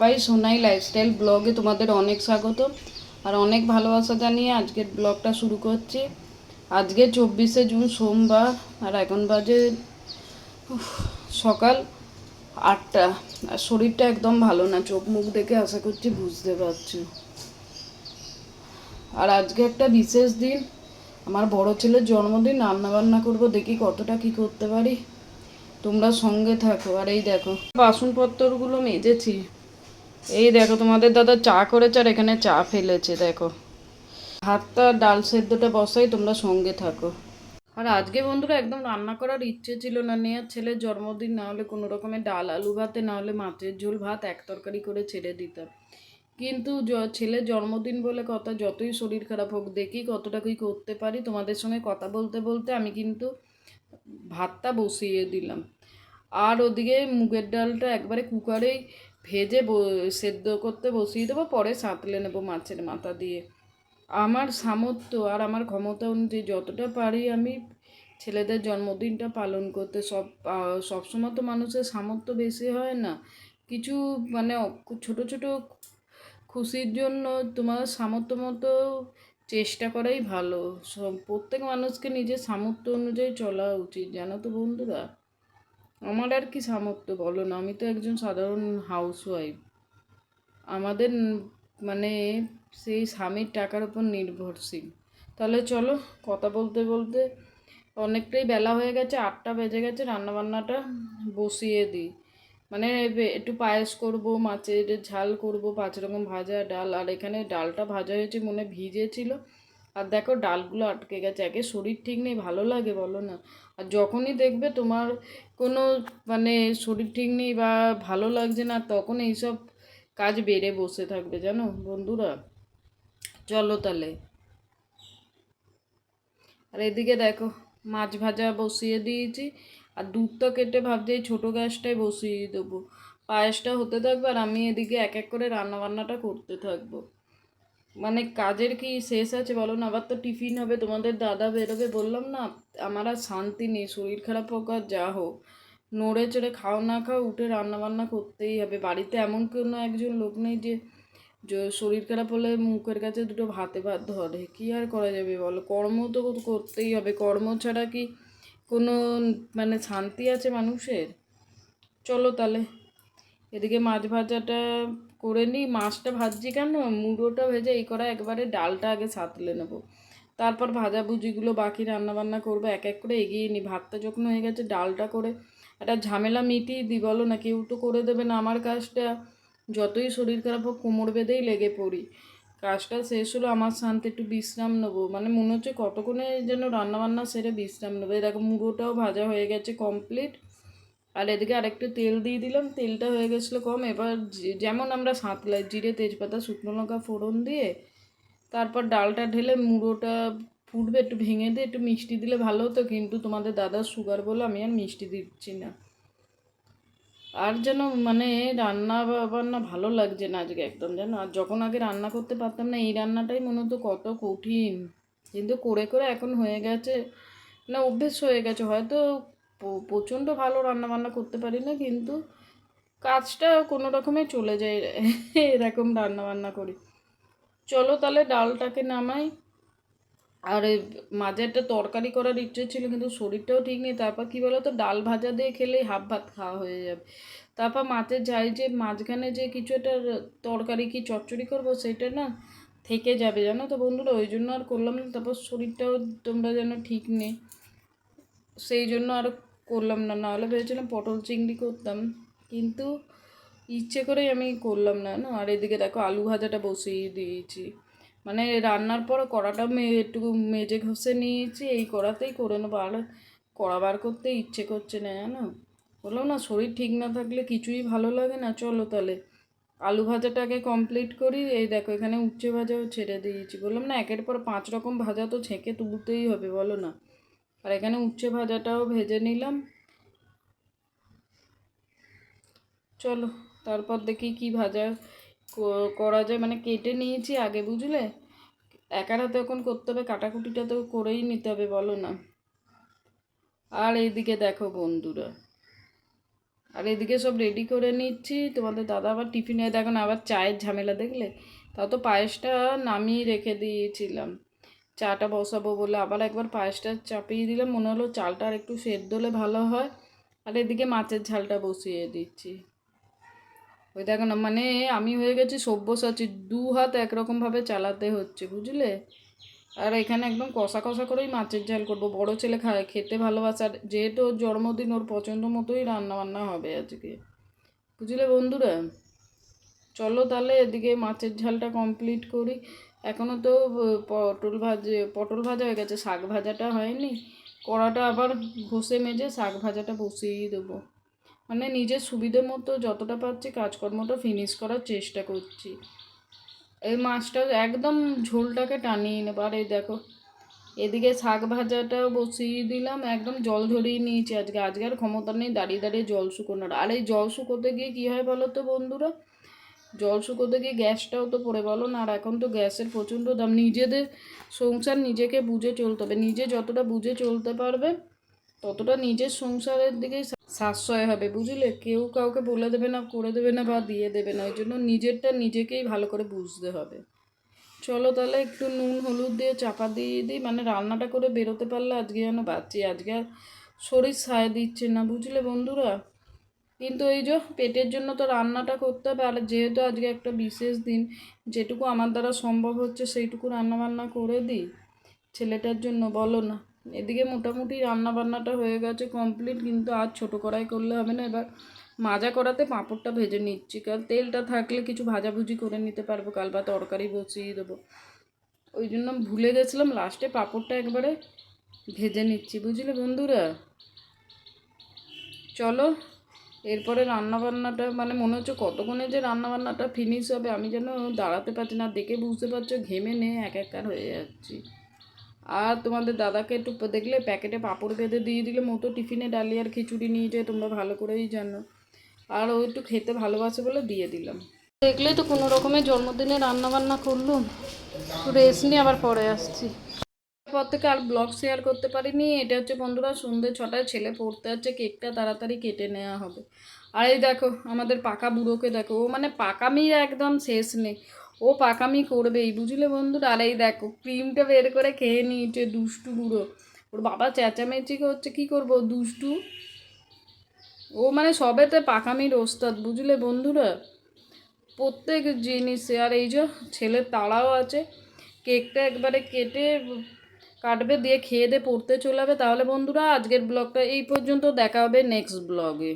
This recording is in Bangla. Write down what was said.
পাপাই সোনাই লাইফস্টাইল ব্লগে তোমাদের অনেক স্বাগত। আর অনেক ভালোবাসা জানিয়ে আজকের ব্লগটা শুরু করছি। আজকে চব্বিশে জুন, সোমবার, আর এখন বাজে সকাল আটটা। আর শরীরটা একদম ভালো না, চোখ মুখ দেখে আশা করছি বুঝতে পারছি আর আজকে একটা বিশেষ দিন। আমার বড় ছেলের জন্মদিন রান্না বান্না করব, দেখি কতটা কি করতে পারি। তোমরা সঙ্গে থাকো, আর এই দেখো, বাসনপত্রগুলো মেজেছি। এই দেখো, তোমাদের দাদা চা করেছে আর এখানে চা ফেলেছে, দেখো। ভাতটা ডাল সেদ্ধটা বসাই, তোমরা সঙ্গে থাকো। আর আজকে বন্ধুরা একদম রান্না করার ইচ্ছে ছিল না নেয়ার ছেলের জন্মদিন, না হলে কোনো রকমের ডাল, আলু ভাতে, না হলে মাছের ঝোল, ভাত এক তরকারি করে ছেড়ে দিতাম। কিন্তু ছেলের জন্মদিন বলে কথা, যতই শরীর খারাপ হোক, দেখি কতটা কি করতে পারি। তোমাদের সঙ্গে কথা বলতে বলতে আমি কিন্তু ভাতটা বসিয়ে দিলাম। আর ওদিকে মুগের ডালটা একবারে কুকারেই ভেজে সেদ্ধ করতে বসিয়ে দেবো, পরে সাঁতলে নেব মাছের মাথা দিয়ে। আমার সামর্থ্য আর আমার ক্ষমতা অনুযায়ী যতটা পারি আমি ছেলেদের জন্মদিনটা পালন করতে। সব সবসময় তো মানুষের সামর্থ্য বেশি হয় না। কিছু মানে ছোট ছোট খুশির জন্য তোমার সামর্থ্য মতো চেষ্টা করাই ভালো। সব, প্রত্যেক মানুষকে নিজের সামর্থ্য অনুযায়ী চলা উচিত, জানো তো বন্ধুরা। আমার আর কি সামর্থ্য বলো না? আমি তো একজন সাধারণ হাউসওয়াইফ আমাদের মানে সেই স্বামীর টাকার উপর নির্ভরশীল। তাহলে চলো কথা বলতে বলতে অনেকটাই বেলা হয়ে গেছে, আটটা বেজে গেছে, রান্নাবান্নাটা বসিয়ে দিই। মানে একটু পায়েস করব, মাছের ঝাল করব, পাঁচ রকম ভাজা, ডাল, আর এখানে ডালটা ভাজা হয়েছে মনে ভিজেছিল। আর দেখো ডালগুলো আটকে গেছে, একে শরীর ঠিক নেই, ভালো লাগে বলো না। আর যখনই দেখবে তোমার কোনো মানে শরীর ঠিক নেই বা ভালো লাগছে না, তখন এইসব কাজ বেড়ে বসে থাকবে, জানো বন্ধুরা? চলো তাহলে। আর এদিকে দেখো, মাছ ভাজা বসিয়ে দিয়েছি, আর দুধটা কেটে ভাবছি এই ছোটো গ্যাসটাই বসিয়ে দেবো। পায়েসটা হতে থাকবে আর আমি এদিকে এক এক করে রান্না বান্নাটা করতে থাকব। মানে কাজের কি শেষ আছে বলো না? আবার তো টিফিন হবে, তোমাদের দাদা বেরোবে, বললাম না, আমার আর শান্তি নেই, শরীর খারাপ হোক আর যা হোক। নড়ে চড়ে খাও না খাও, উঠে রান্না বান্না করতেই হবে। বাড়িতে এমন কোনো একজন লোক নেই যে শরীর খারাপ হলে মুখের কাছে দুটো ভাতে ভাত ধরে। কি আর করা যাবে বলো? কর্ম তো করতেই হবে। কর্ম ছাড়া কি কোনো মানে শান্তি আছে মানুষের? চলো তাহলে। এদিকে মাছ ভাজাটা করে নিই। মাছটা ভাজছি কেন? মুড়োটা ভেজে এই করা একবারে ডালটা আগে সাঁতলে নেব। তারপর ভাজাভুজিগুলো বাকি রান্নাবান্না করব, এক এক করে এগিয়ে নিই। ভাতটা যখন হয়ে গেছে ডালটা করে। একটা ঝামেলা মিটিয়ে দিই, বলো না কেউ তো করে দেবে না। আমার কাজটা যতই শরীর খারাপ হোক, কোমর বেঁধেই লেগে পড়ি। কাজটা শেষ হলো, আমার শান্তি একটু বিশ্রাম নেব। মানে মনে হচ্ছে কতক্ষণে যেন রান্নাবান্না সেরে বিশ্রাম নেব। দেখো, মুড়োটাও ভাজা হয়ে গেছে কমপ্লিট আর এদিকে আরেকটু তেল দিয়ে দিলাম, তেলটা হয়ে গেছিল কম। এবার যেমন আমরা সাঁতলাই জিরে, তেজপাতা, শুকনো লঙ্কা, ফোড়ন দিয়ে তারপর ডালটা ঢেলে মুড়োটা ফুটবে, একটু ভেঙে দিয়ে একটু মিষ্টি দিলে ভালো হতো। কিন্তু তোমাদের দাদার সুগার বলে আমি আর মিষ্টি দিচ্ছি না। আর যেন মানে রান্না বান্না ভালো লাগছে না আজকে একদম যেন। আর যখন আগে রান্না করতে পারতাম না, এই রান্নাটাই মনে হতো কত কঠিন। কিন্তু করে করে এখন হয়ে গেছে, না অভ্যেস হয়ে গেছে। হয়তো প্রচণ্ড ভালো রান্না বান্না করতে পারি না, কিন্তু কাজটা কোনো রকমে চলে যায়, এরকম রান্না বান্না করি। চলো তাহলে ডালটাকে নামাই। আর মাঝে একটা তরকারি করার ইচ্ছে ছিল, কিন্তু শরীরটাও ঠিক নেই। তারপর কী বলো তো ডাল ভাজা দিয়ে খেলেই হাফ ভাত খাওয়া হয়ে যাবে। তারপর মাছের যাই যে মাঝখানে যে কিছু একটা তরকারি কি চচ্চড়ি করব সেটা না থেকে যাবে, জানো তো বন্ধুরা? ওই জন্য আর করলাম না। তারপর শরীরটাও তোমরা যেন ঠিক নেই। সেই জন্য আর করলাম না, নাহলে ভেবেছিলাম পটল চিংড়ি করতাম, কিন্তু ইচ্ছে করেই আমি করলাম না না? আর এদিকে দেখো আলু ভাজাটা বসিয়ে দিয়েছি। মানে রান্নার পর কড়াটা মে, একটু মেজে ঘষে নিয়েছি, এই কড়াতেই করে নেব। আর কড়া বার করতে ইচ্ছে করছে না, জানো? বললাম, না, শরীর ঠিক না থাকলে কিছুই ভালো লাগে না, চলো তাহলে। আলু ভাজাটাকে কমপ্লিট করি, এই দেখো এখানে উচ্ছে ভাজাও ছেড়ে দিয়েছি। বললাম, না, একের পর পাঁচ রকম ভাজা তো ছেঁকে তুলতেই হবে, বলো না? আর এখানে উচ্ছে ভাজাটাও ভেজে নিলাম। চলো, তারপর দেখি কি ভাজা করা যায়। মানে কেটে নিয়েছি আগে বুঝলে? একার হাতে এখন করতে হবে, কাটাকুটিটা তো করেই নিতে হবে, বলো না। আর এইদিকে দেখো বন্ধুরা, আর এদিকে সব রেডি করে নিচ্ছি। তোমাদের দাদা আবার টিফিনে, দেখো না, আবার চায়ের ঝামেলা দেখলে? তাও তো পায়েসটা নামিয়ে রেখে দিয়েছিলাম। চাটা বসাবো বলে আবার একবার পায়েসটা চাপিয়ে দিলাম। মনে হলো চালটা আর একটু সেদ্ধ হলে ভালো হয়। আর এদিকে মাছের ঝালটা বসিয়ে দিচ্ছি। ওই দেখো না মানে আমি হয়ে গেছি সব্যসাচী। দু হাত একরকমভাবে চালাতে হচ্ছে, বুঝলে? আর এখানে একদম কষা কষা করেই মাছের ঝাল করব। বড় ছেলে খায়, খেতে ভালোবাসে। আর যেহেতু ওর জন্মদিন, ওর পছন্দ মতোই রান্না বান্না হবে আজকে। বুঝলে বন্ধুরা? চলো তাহলে এদিকে মাছের ঝালটা কমপ্লিট করি। এখনও তো পটল ভাজে, পটল ভাজা হয়ে গেছে, শাক ভাজাটা হয়নি। কড়াটা আবার ঘষে মেজে শাক ভাজাটা বসিয়েই দেবো। মানে নিজের সুবিধে মতো যতটা পারছি কাজকর্মটা ফিনিশ করার চেষ্টা করছি। এই মাছটা একদম ঝোলটাকে টানিয়ে নেব। আর এই দেখো, এদিকে শাক ভাজাটাও বসিয়ে দিলাম। একদম জল ঝরিয়ে নিয়েছি আজকে। আজকে আর ক্ষমতা নেই দাঁড়িয়ে দাঁড়িয়ে জল শুকোনোর। আর এই জল শুকোতে গিয়ে কী হয় বলো তো বন্ধুরা? জল শুকোতে গিয়ে গ্যাসটাও তো পড়ে, বলো না? আর এখন তো গ্যাসের প্রচণ্ড দাম। নিজেদের সংসার নিজেকে বুঝে চলতে হবে। নিজে যতটা বুঝে চলতে পারবে, ততটা নিজের সংসারের দিকেই সাশ্রয় হবে, বুঝলে? কেউ কাউকে বলে দেবে না, করে দেবে না বা দিয়ে দেবে না। ওই জন্য নিজেরটা নিজেকেই ভালো করে বুঝতে হবে। চলো তাহলে একটু নুন, হলুদ দিয়ে চাপা দিয়ে দিই। মানে রান্নাটা করে বেরোতে পারলে আজকে যেন বাঁচি। আজকে আর শরীর সায় দিচ্ছে না, বুঝলে বন্ধুরা? কিন্তু এই যে পেটের জন্য তো রান্নাটা করতে হবে, আর যেহেতু আজকে একটা বিশেষ দিন, যেটুকু আমার দ্বারা সম্ভব হচ্ছে সেইটুকু রান্না বান্না করে দিই ছেলেটার জন্য, বলো না। এদিকে মোটামুটি রান্না বান্নাটা হয়ে গেছে কমপ্লিট কিন্তু আর ছোটো কড়াই করলে হবে না। এবার মাজা করাতে পাঁপড়টা ভেজে নিচ্ছি, কারণ তেলটা থাকলে কিছু ভাজাভুজি করে নিতে পারব, কাল বা তরকারি বসিয়ে দেবো। ওই জন্য ভুলে গেছিলাম লাস্টে পাঁপড়টা একবারে ভেজে নিচ্ছি, বুঝলে বন্ধুরা? চলো এরপরে রান্নাবান্নাটা মানে মনে হচ্ছে কতক্ষণে যে রান্নাবান্নাটা ফিনিশ হবে, আমি যেন দাঁড়াতে পারছি না, দেখে বুঝতে পারছ, ঘেমে নে, এক একার হয়ে যাচ্ছি। আর তোমাদের দাদাকে একটু দেখলে প্যাকেটে পাঁপড় বেঁধে দিয়ে দিলে, মতো টিফিনে ডালি আর খিচুড়ি নিয়ে যায়, তোমরা ভালো করেই জানো। আর ও একটু খেতে ভালোবাসে বলে দিয়ে দিলাম। দেখলে তো কোনো রকমের জন্মদিনে রান্নাবান্না করলুম। রেস্ট নিয়ে আবার পরে আসছি। পর থেকে আর ব্লগ শেয়ার করতে পারিনি। এটা হচ্ছে বন্ধুরা সন্ধ্যে ছটায় ছেলে পড়তে যাচ্ছে, কেকটা তাড়াতাড়ি কেটে নেওয়া হবে। আর এই দেখো, আমাদের পাকা বুড়োকে দেখো, ও মানে পাকামির একদম শেষ নেই। ও পাকামি করবেই, বুঝলে বন্ধুরা? আর এই দেখো ক্রিমটা বের করে খেয়ে নিয়েছে দুষ্টু বুড়ো। ওর বাবা চেঁচামেচি করছে, কি করব, দুষ্টু? ও মানে সবেতে পাকামির ওস্তাদ, বুঝলে বন্ধুরা? প্রত্যেক জিনিসে, আর এই যে ছেলের তাড়াও আছে, কেকটা একবারে কেটে কাটবে, দিয়ে খেয়ে দিয়ে পড়তে চলে যাবে। তাহলে বন্ধুরা, আজকের ব্লগটা এই পর্যন্ত। দেখা হবে নেক্সট ব্লগে